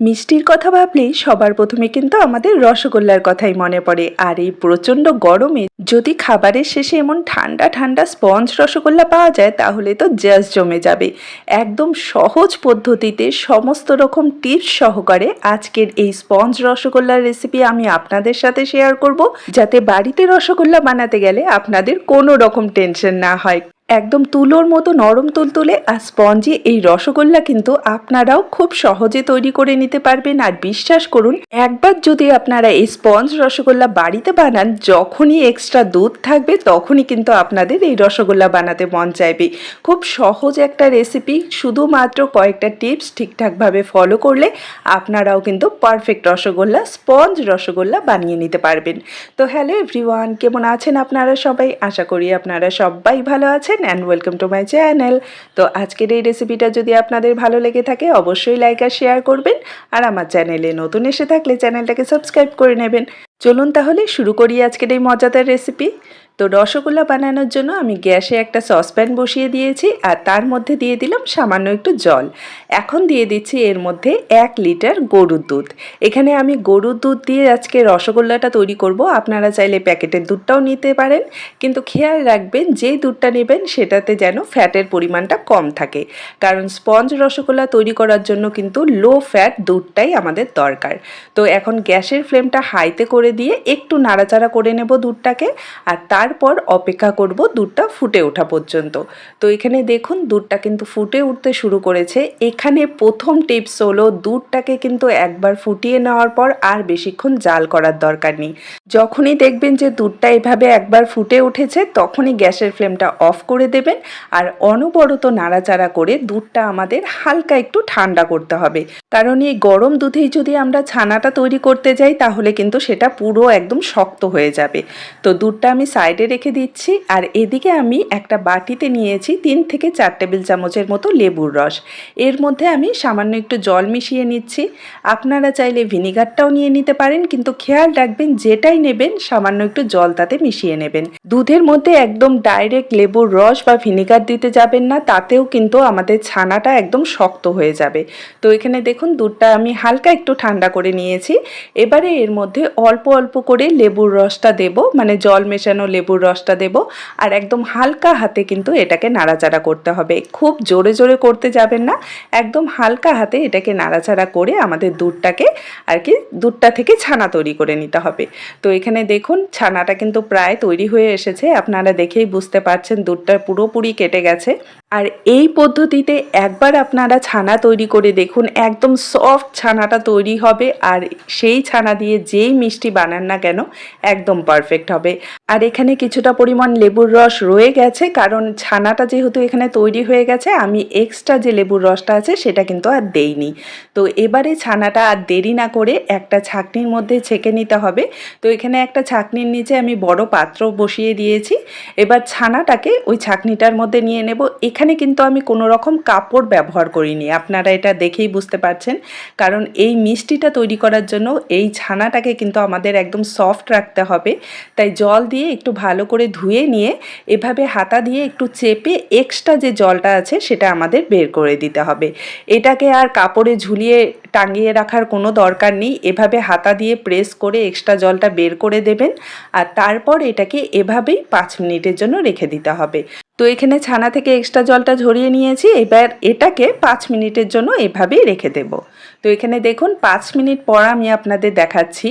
মিষ্টির কথা ভাবলেই সবার প্রথমে কিন্তু আমাদের রসগোল্লার কথাই মনে পড়ে। আর এই প্রচণ্ড গরমে যদি খাবারের শেষে এমন ঠান্ডা ঠান্ডা স্পঞ্জ রসগোল্লা পাওয়া যায়, তাহলে তো জাস্ট জমে যাবে। একদম সহজ পদ্ধতিতে সমস্ত রকম টিপস সহকারে আজকের এই স্পঞ্জ রসগোল্লার রেসিপি আমি আপনাদের সাথে শেয়ার করব, যাতে বাড়িতে রসগোল্লা বানাতে গেলে আপনাদের কোনো রকম টেনশন না হয়। একদম তুলোর মতো নরম তুলতুলে আর স্পঞ্জি এই রসগোল্লা কিন্তু আপনারাও খুব সহজে তৈরি করে নিতে পারবেন। আর বিশ্বাস করুন, একবার যদি আপনারা এই স্পঞ্জ রসগোল্লা বাড়িতে বানান, যখনই এক্সট্রা দুধ থাকবে, তখনই কিন্তু আপনাদের এই রসগোল্লা বানাতে মন চাইবে। খুব সহজ একটা রেসিপি শুধুমাত্র কয়েকটা টিপস ঠিকঠাকভাবে ফলো করলে আপনারাও কিন্তু পারফেক্ট রসগোল্লা, স্পঞ্জ রসগোল্লা বানিয়ে নিতে পারবেন। তো হ্যালো এভরিওয়ান কেমন আছেন আপনারা সবাই? আশা করি আপনারা সবাই ভালো আছেন। And welcome to my channel তো আজকের এই রেসিপিটা যদি আপনাদের ভালো লেগে থাকে, অবশ্যই লাইক আর শেয়ার করবেন। আর আমার চ্যানেলে নতুন এসে থাকলে চ্যানেলটাকে সাবস্ক্রাইব করে নেবেন। চলুন তাহলে শুরু করি আজকের এই মজাদার রেসিপি তো রসগোল্লা বানানোর জন্য আমি গ্যাসে একটা সসপ্যান বসিয়ে দিয়েছি আর তার মধ্যে দিয়ে দিলাম সামান্য একটু জল। এখন দিয়ে দিচ্ছি এর মধ্যে এক লিটার গরুর দুধ। এখানে আমি গরুর দুধ দিয়ে আজকে রসগোল্লাটা তৈরি করব। আপনারা চাইলে প্যাকেটের দুধটাও নিতে পারেন। কিন্তু খেয়াল রাখবেন যেই দুধটা নেবেন সেটাতে যেন ফ্যাটের পরিমাণটা কম থাকে। কারণ স্পঞ্জ রসগোল্লা তৈরি করার জন্য কিন্তু লো ফ্যাট দুধটাই আমাদের দরকার। তো এখন গ্যাসের ফ্লেমটা হাইতে করে দিয়ে একটু নাড়াচাড়া করে নেব দুধটাকে আর তারপর অপেক্ষা করব দুধটা ফুটে ওঠা পর্যন্ত। তো এখানে দেখুন দুধটা কিন্তু ফুটে উঠতে শুরু করেছে। এখানে প্রথম টিপস হলো দুধটাকে কিন্তু একবার ফুটিয়ে নেওয়ার পর আর বেশিক্ষণ জাল করার দরকার নেই। যখনই দেখবেন যে দুধটা এভাবে একবার ফুটে উঠেছে তখনই গ্যাসের ফ্লেমটা অফ করে দেবেন আর অনবরত নাড়াচাড়া করে দুধটা আমাদের হালকা একটু ঠান্ডা করতে হবে। কারণ এই গরম দুধেই যদি আমরা ছানাটা তৈরি করতে যাই তাহলে কিন্তু সেটা পুরো একদম শক্ত হয়ে যাবে। তো দুধটা আমি সাইডে রেখে দিচ্ছি আর এদিকে আমি একটা বাটিতে নিয়েছি তিন থেকে চার টেবিল চামচের মতো লেবুর রস। এর মধ্যে আমি সামান্য একটু জল মিশিয়ে নিচ্ছি। আপনারা চাইলে ভিনিগারটাও নিয়ে নিতে পারেন, কিন্তু খেয়াল রাখবেন যেটাই নেবেন সামান্য একটু জল তাতে মিশিয়ে নেবেন। দুধের মধ্যে একদম ডাইরেক্ট লেবুর রস বা ভিনিগার দিতে যাবেন না, তাতেও কিন্তু আমাদের ছানাটা একদম শক্ত হয়ে যাবে। তো এখানে দেখুন দুধটা আমি হালকা একটু ঠান্ডা করে নিয়েছি। এবারে এর মধ্যে অল্প অল্প করে লেবুর রসটা দেব মানে জল মেশানো লেবুর রসটা দেব, আর একদম হালকা হাতে কিন্তু এটাকে নাড়াচাড়া করতে হবে। খুব জোরে জোরে করতে যাবেন না, একদম হালকা হাতে এটাকে নাড়াচাড়া করে আমাদের দুধটাকে আর কি দুধটা থেকে ছানা তৈরি করে নিতে হবে। তো এখানে দেখুন, ছানাটা কিন্তু প্রায় তৈরি হয়ে এসেছে, আপনারা দেখেই বুঝতে পারছেন দুধটা পুরোপুরি কেটে গেছে। আর এই পদ্ধতিতে একবার আপনারা ছানা তৈরি করে দেখুন, একদম সফট ছানাটা তৈরি হবে, আর সেই ছানা দিয়ে যেই মিষ্টি বানান না কেন, একদম পারফেক্ট হবে। আর এখানে কিছুটা পরিমাণ লেবুর রস রয়ে গেছে, কারণ ছানাটা যেহেতু এখানে তৈরি হয়ে গেছে, আমি এক্সট্রা যে লেবুর রসটা আছে সেটা কিন্তু আর দেইনি। তো এবারে ছানাটা আর দেরি না করে একটা ছাকনির মধ্যে ছেঁকে নিতে হবে। তো এখানে একটা ছাকনির নিচে আমি বড় পাত্র বসিয়ে দিয়েছি। এবার ছানাটাকে ওই ছাকনিটার মধ্যে নিয়ে নেব। এখানে কিন্তু আমি কোনো রকম কাপড় ব্যবহার করিনি, আপনারা এটা দেখেই বুঝতে পারছেন। কারণ এই মিষ্টিটা তৈরি করার জন্য এই ছানাটাকে কিন্তু আমাদের একদম সফট রাখতে হবে। তাই জল দিয়ে একটু ভালো করে ধুয়ে নিয়ে এভাবে হাতা দিয়ে একটু চেপে এক্সট্রা যে জলটা আছে সেটা আমাদের বের করে দিতে হবে। এটাকে আর কাপড়ে ঝুলিয়ে টাঙিয়ে রাখার কোনো দরকার নেই। এভাবে হাতা দিয়ে প্রেস করে এক্সট্রা জলটা বের করে দেবেন। আর তারপর এটাকে এভাবেই পাঁচ মিনিটের জন্য রেখে দিতে হবে। তো এখানে ছানা থেকে এক্সট্রা জলটা ঝরিয়ে নিয়েছি, এবার এটাকে পাঁচ মিনিটের জন্য এভাবেই রেখে দেব। তো এখানে দেখুন, পাঁচ মিনিট পর আমি আপনাদের দেখাচ্ছি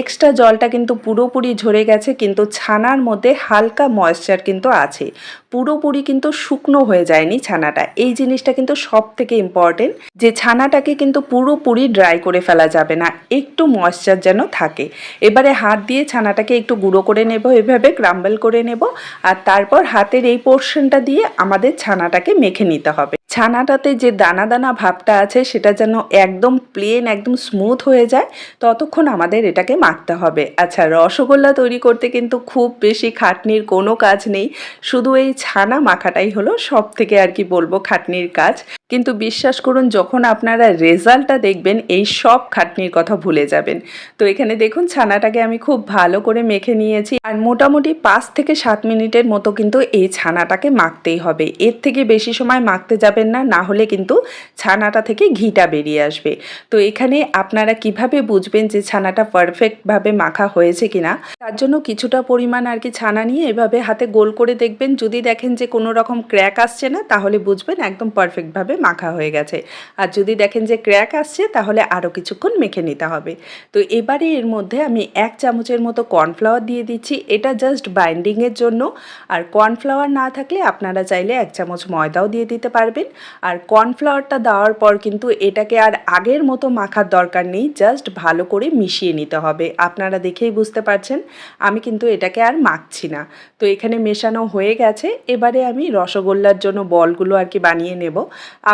এক্সট্রা জলটা কিন্তু পুরোপুরি ঝরে গেছে, কিন্তু ছানার মধ্যে হালকা ময়েশ্চার কিন্তু আছে। পুরোপুরি কিন্তু শুকনো হয়ে যায়নি ছানাটা। এই জিনিসটা কিন্তু সব থেকে ইম্পর্টেন্ট যে ছানাটাকে কিন্তু পুরোপুরি ড্রাই করে ফেলা যাবে না, একটু ময়েশ্চার যেন থাকে। এবারে হাত দিয়ে ছানাটাকে একটু গুঁড়ো করে নেব, এভাবে ক্রাম্বল করে নেব, আর তারপর হাতের এই পোর্শনটা দিয়ে আমাদের ছানাটাকে মেখে নিতে হবে। ছানাটাতে যে দানা দানা ভাবটা আছে, সেটা যেন একদম প্লেন একদম স্মুথ হয়ে যায়, ততক্ষণ আমাদের এটাকে মাখতে হবে। আচ্ছা রসগোল্লা তৈরি করতে কিন্তু খুব বেশি খাটনির কোনো কাজ নেই, শুধু এই ছানা মাখাটাই হলো সব থেকে আর কি বলব খাটনির কাজ। কিন্তু বিশ্বাস করুন, যখন আপনারা রেজাল্টটা দেখবেন, এই সব খাটনির কথা ভুলে যাবেন। তো এখানে দেখুন, ছানাটাকে আমি খুব ভালো করে মেখে নিয়েছি। আর মোটামুটি পাঁচ থেকে সাত মিনিটের মতো কিন্তু এই ছানাটাকে মাখতেই হবে। এর থেকে বেশি সময় মাখতে যাবেন না না হলে কিন্তু ছানাটা থেকে ঘিটা বেরিয়ে আসবে। তো এখানে আপনারা কীভাবে বুঝবেন যে ছানাটা পারফেক্টভাবে মাখা হয়েছে কিনা? তার জন্য কিছুটা পরিমাণ আর কি ছানা নিয়ে এভাবে হাতে গোল করে দেখবেন। যদি দেখেন যে কোনো রকম ক্র্যাক আসছে না, তাহলে বুঝবেন একদম পারফেক্টভাবে মাখা হয়ে গেছে। আর যদি দেখেন যে ক্র্যাক আসছে, তাহলে আরও কিছুক্ষণ মেখে নিতে হবে। তো এবারে এর মধ্যে আমি এক চামচের মতো কর্নফ্লাওয়ার দিয়ে দিচ্ছি। এটা জাস্ট বাইন্ডিংয়ের জন্য। আর কর্নফ্লাওয়ার না থাকলে আপনারা চাইলে এক চামচ ময়দাও দিয়ে দিতে পারবেন। আর কর্নফ্লাওয়ারটা দেওয়ার পর কিন্তু এটাকে আর আগের মতো মাখার দরকার নেই, জাস্ট ভালো করে মিশিয়ে নিতে হবে। আপনারা দেখেই বুঝতে পারছেন, আমি কিন্তু এটাকে আর মাখছি না। তো এখানে মেশানো হয়ে গেছে, এবারে আমি রসগোল্লার জন্য বলগুলো আর কি বানিয়ে নেব।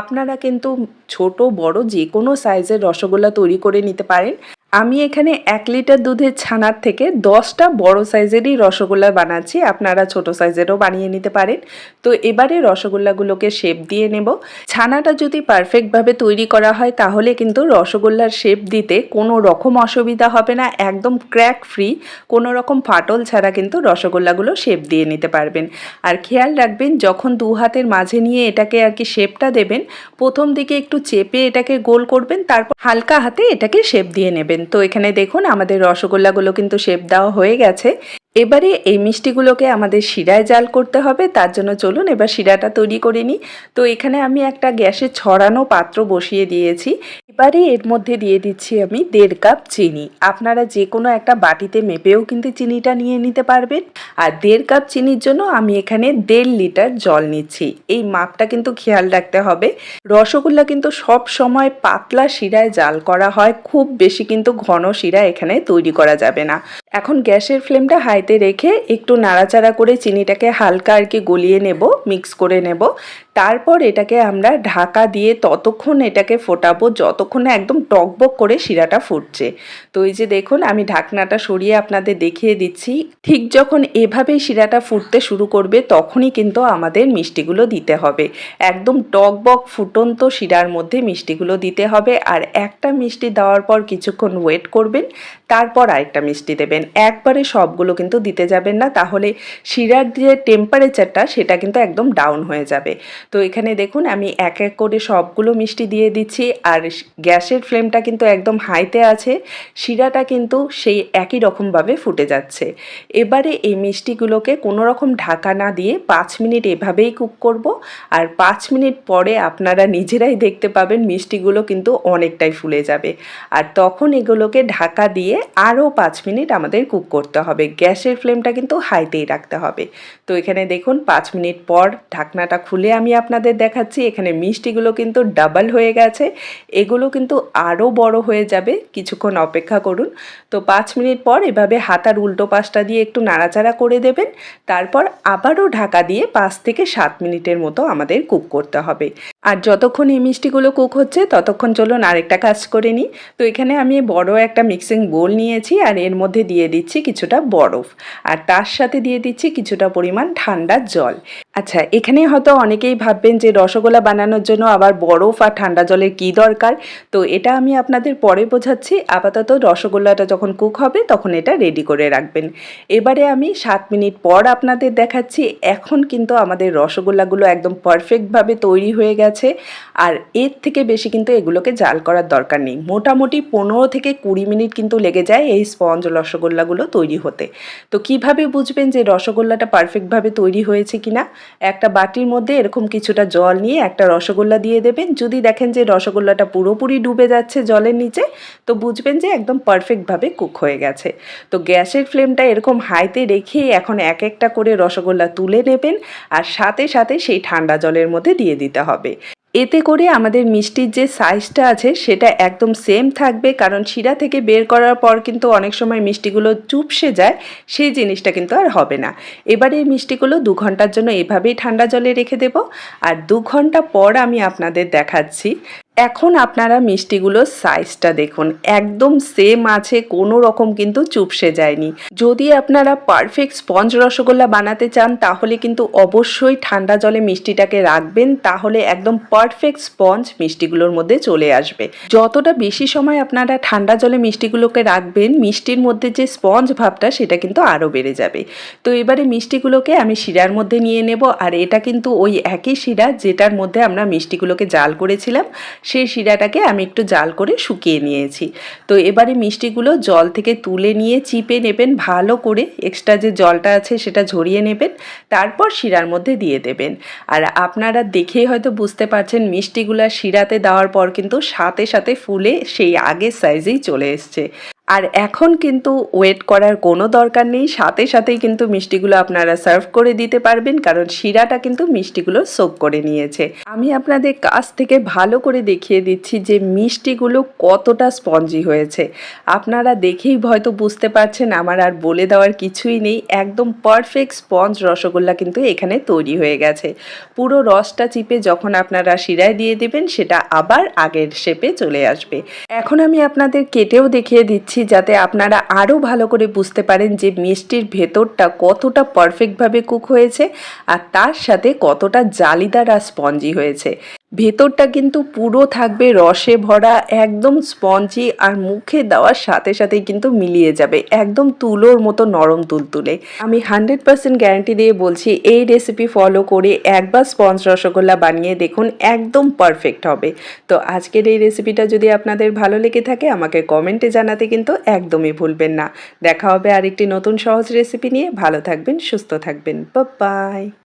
আপনারা কিন্তু ছোট, বড়, যে কোনো সাইজের রসগোল্লা তৈরি করে নিতে পারেন। আমি এখানে এক লিটার দুধের ছানার থেকে দশটা বড় সাইজেরই রসগোল্লা বানাচ্ছি। আপনারা ছোট সাইজেরও বানিয়ে নিতে পারেন। তো এবারে রসগোল্লাগুলোকে শেপ দিয়ে নেব। ছানাটা যদি পারফেক্টভাবে তৈরি করা হয়, তাহলে কিন্তু রসগোল্লার শেপ দিতে কোনো রকম অসুবিধা হবে না। একদম ক্র্যাক ফ্রি কোনো রকম ফাটল ছাড়া কিন্তু রসগোল্লাগুলো শেপ দিয়ে নিতে পারবেন। আর খেয়াল রাখবেন, যখন দু হাতের মাঝে নিয়ে এটাকে আর কি শেপটা দেবেন, প্রথম দিকে একটু চেপে এটাকে গোল করবেন, তারপর হালকা হাতে এটাকে শেপ দিয়ে নেবেন। তো এখানে দেখুন আমাদের রসগোল্লাগুলো কিন্তু শেপ দেওয়া হয়ে গেছে। এবারে এই মিষ্টিগুলোকে আমাদের শিরায় জাল করতে হবে, তার জন্য চলুন এবার শিরাটা তৈরি করে নিই। তো এখানে আমি একটা গ্যাসে ছড়ানো পাত্র বসিয়ে দিয়েছি। এবারে এর মধ্যে দিয়ে দিচ্ছি আমি দেড় কাপ চিনি। আপনারা যে কোনো একটা বাটিতে মেপেও কিন্তু চিনিটা নিয়ে নিতে পারবেন। আর দেড় কাপ চিনির জন্য আমি এখানে দেড় লিটার জল নিচ্ছি। এই মাপটা কিন্তু খেয়াল রাখতে হবে। রসগোল্লা কিন্তু সব সময় পাতলা শিরায় জাল করা হয়, খুব বেশি কিন্তু ঘন শিরা এখানে তৈরি করা যাবে না। এখন গ্যাসের ফ্লেমটা হাইতে রেখে একটু নাড়াচাড়া করে চিনিটাকে হালকা আর কি গলিয়ে নেব মিক্স করে নেব। তারপর এটাকে আমরা ঢাকা দিয়ে ততক্ষণ এটাকে ফোটাবো, যতক্ষণে একদম টকবক করে শিরাটা ফুটছে। তো এই যে দেখুন, আমি ঢাকনাটা সরিয়ে আপনাদের দেখিয়ে দিচ্ছি। ঠিক যখন এভাবেই শিরাটা ফুটতে শুরু করবে, তখনই কিন্তু আমাদের মিষ্টিগুলো দিতে হবে। একদম টকবক ফুটন্ত শিরার মধ্যে মিষ্টিগুলো দিতে হবে। আর একটা মিষ্টি দেওয়ার পর কিছুক্ষণ ওয়েট করবেন, তারপর আরেকটা মিষ্টি দেবেন। একবারে সবগুলো কিন্তু দিতে যাবেন না, তাহলে শিরার যে টেম্পারেচারটা সেটা কিন্তু একদম ডাউন হয়ে যাবে। তো এখানে দেখুন, আমি এক এক করে সবগুলো মিষ্টি দিয়ে দিচ্ছি। আর গ্যাসের ফ্লেমটা কিন্তু একদম হাইতে আছে। শিরাটা কিন্তু সেই একই রকমভাবে ফুটে যাচ্ছে। এবারে এই মিষ্টিগুলোকে কোনো রকম ঢাকা না দিয়ে পাঁচ মিনিট এভাবেই কুক করব। আর পাঁচ মিনিট পরে আপনারা নিজেরাই দেখতে পাবেন মিষ্টিগুলো কিন্তু অনেকটাই ফুলে যাবে। আর তখন এগুলোকে ঢাকা দিয়ে আরও পাঁচ মিনিট আমাদের কুক করতে হবে। গ্যাসের ফ্লেমটা কিন্তু হাইতেই রাখতে হবে। তো এখানে দেখুন, পাঁচ মিনিট পর ঢাকনাটা খুলে আমি আপনাদের দেখাচ্ছি, এখানে মিষ্টিগুলো কিন্তু ডাবল হয়ে গেছে। এগুলো কিন্তু আরও বড় হয়ে যাবে, কিছুক্ষণ অপেক্ষা করুন। তো পাঁচ মিনিট পর এভাবে হাতার উল্টো পাশটা দিয়ে একটু নাড়াচাড়া করে দেবেন। তারপর আবারও ঢাকা দিয়ে পাঁচ থেকে সাত মিনিটের মতো আমাদের কুক করতে হবে। আর যতক্ষণ এই মিষ্টিগুলো কুক হচ্ছে, ততক্ষণ চলুন আরেকটা কাজ করে নিই। তো এখানে আমি বড় একটা মিক্সিং বোল নিয়েছি আর এর মধ্যে দিয়ে দিচ্ছি কিছুটা বরফ। আর তার সাথে দিয়ে দিচ্ছি কিছুটা পরিমাণ ঠান্ডা জল। আচ্ছা এখানে হয়তো অনেকেই ভাববেন যে রসগোল্লা বানানোর জন্য আবার বরফ আর ঠান্ডা জলের কী দরকার? তো এটা আমি আপনাদের পরে বোঝাচ্ছি। আপাতত রসগোল্লাটা যখন কুক হবে, তখন এটা রেডি করে রাখবেন। এবারে আমি সাত মিনিট পর আপনাদের দেখাচ্ছি। এখন কিন্তু আমাদের রসগোল্লাগুলো একদম পারফেক্টভাবে তৈরি হয়ে গেছে। আর এর থেকে বেশি কিন্তু এগুলোকে জাল করার দরকার নেই। মোটামুটি পনেরো থেকে কুড়ি মিনিট কিন্তু লেগে যায় এই স্পঞ্জ রসগোল্লাগুলো তৈরি হতে। তো কীভাবে বুঝবেন যে রসগোল্লাটা পারফেক্টভাবে তৈরি হয়েছে কিনা? একটা বাটির মধ্যে এরকম কিছুটা জল নিয়ে একটা রসগোল্লা দিয়ে দেবেন। যদি দেখেন যে রসগোল্লাটা পুরোপুরি ডুবে যাচ্ছে জলের নিচে, তো বুঝবেন যে একদম পারফেক্টভাবে কুক হয়ে গেছে। তো গ্যাসের ফ্লেমটা এরকম হাইতে রেখে এখন এক একটা করে রসগোল্লা তুলে নেবেন আর সাথে সাথে সেই ঠান্ডা জলের মধ্যে দিয়ে দিতে হবে। এতে করে আমাদের মিষ্টির যে সাইজটা আছে সেটা একদম সেম থাকবে। কারণ শিরা থেকে বের করার পর কিন্তু অনেক সময় মিষ্টিগুলো চুপসে যায়, সেই জিনিসটা কিন্তু আর হবে না। এবারে এই মিষ্টিগুলো দু ঘণ্টার জন্য এভাবেই ঠান্ডা জলে রেখে দেব। আর দু ঘণ্টা পর আমি আপনাদের দেখাচ্ছি। এখন আপনারা মিষ্টিগুলোর সাইজটা দেখুন। একদম সেম আছে, কোনো রকম কিন্তু চুপসে যায়নি। যদি আপনারা পারফেক্ট স্পঞ্জ রসগোল্লা বানাতে চান, তাহলে কিন্তু অবশ্যই ঠান্ডা জলে মিষ্টিটাকে রাখবেন, তাহলে একদম পারফেক্ট স্পঞ্জ মিষ্টিগুলোর মধ্যে চলে আসবে। যতটা বেশি সময় আপনারা ঠান্ডা জলে মিষ্টিগুলোকে রাখবেন, মিষ্টির মধ্যে যে স্পঞ্জ ভাবটা, সেটা কিন্তু আরও বেড়ে যাবে। তো এবারে মিষ্টিগুলোকে আমি শিরার মধ্যে নিয়ে নেব, আর এটা কিন্তু ওই একই শিরা যেটার মধ্যে আমরা মিষ্টিগুলোকে জাল করেছিলাম সেই শিরাটাকে আমি একটু জাল করে শুকিয়ে নিয়েছি। তো এবারে মিষ্টিগুলো জল থেকে তুলে নিয়ে চিপে নেবেন, ভালো করে এক্সট্রা যে জলটা আছে সেটা ঝরিয়ে নেবেন, তারপর শিরার মধ্যে দিয়ে দেবেন। আর আপনারা দেখেই হয়তো বুঝতে পারছেন মিষ্টিগুলো শিরাতে দেওয়ার পর কিন্তু সাথে সাথে ফুলে সেই আগের সাইজেই চলে এসছে। আর এখন কিন্তু ওয়েট করার কোনো দরকার নেই। সাথে সাথেই কিন্তু মিষ্টিগুলো আপনারা সার্ভ করে দিতে পারবেন, কারণ শিরাটা কিন্তু মিষ্টিগুলো সোক করে নিয়েছে। আমি আপনাদের কাছ থেকে ভালো করে দেখিয়ে দিচ্ছি যে মিষ্টিগুলো কতটা স্পঞ্জি হয়েছে। আপনারা দেখেই হয়তো বুঝতে পারছেন, আমার আর বলে দেওয়ার কিছুই নেই। একদম পারফেক্ট স্পঞ্জ রসগোল্লা কিন্তু এখানে তৈরি হয়ে গেছে। পুরো রসটা চিপে যখন আপনারা শিরায় দিয়ে দেবেন, সেটা আবার আগের শেপে চলে আসবে। এখন আমি আপনাদের কেটেও দেখিয়ে দিচ্ছি যাতে আপনারা আরও ভালো করে বুঝতে পারেন যে মিষ্টির ভেতরটা কতটা পারফেক্টভাবে কুক হয়েছে আর তার সাথে কতটা জালিদার আর স্পঞ্জি হয়েছে। ভেতরটা কিন্তু পুরো থাকবে রসে ভরা, একদম স্পঞ্জি আর মুখে দেওয়ার সাথে সাথেই কিন্তু মিলিয়ে যাবে, একদম তুলোর মতো নরম তুলতুলে। আমি হান্ড্রেড পার্সেন্ট গ্যারান্টি দিয়ে বলছি, এই রেসিপি ফলো করে একবার স্পঞ্জ রসগোল্লা বানিয়ে দেখুন, একদম পারফেক্ট হবে। তো আজকের এই রেসিপিটা যদি আপনাদের ভালো লেগে থাকে, আমাকে কমেন্টে জানাতে কিন্তু একদমই ভুলবেন না। দেখা হবে আরেকটি নতুন সহজ রেসিপি নিয়ে। ভালো থাকবেন, সুস্থ থাকবেন। বাই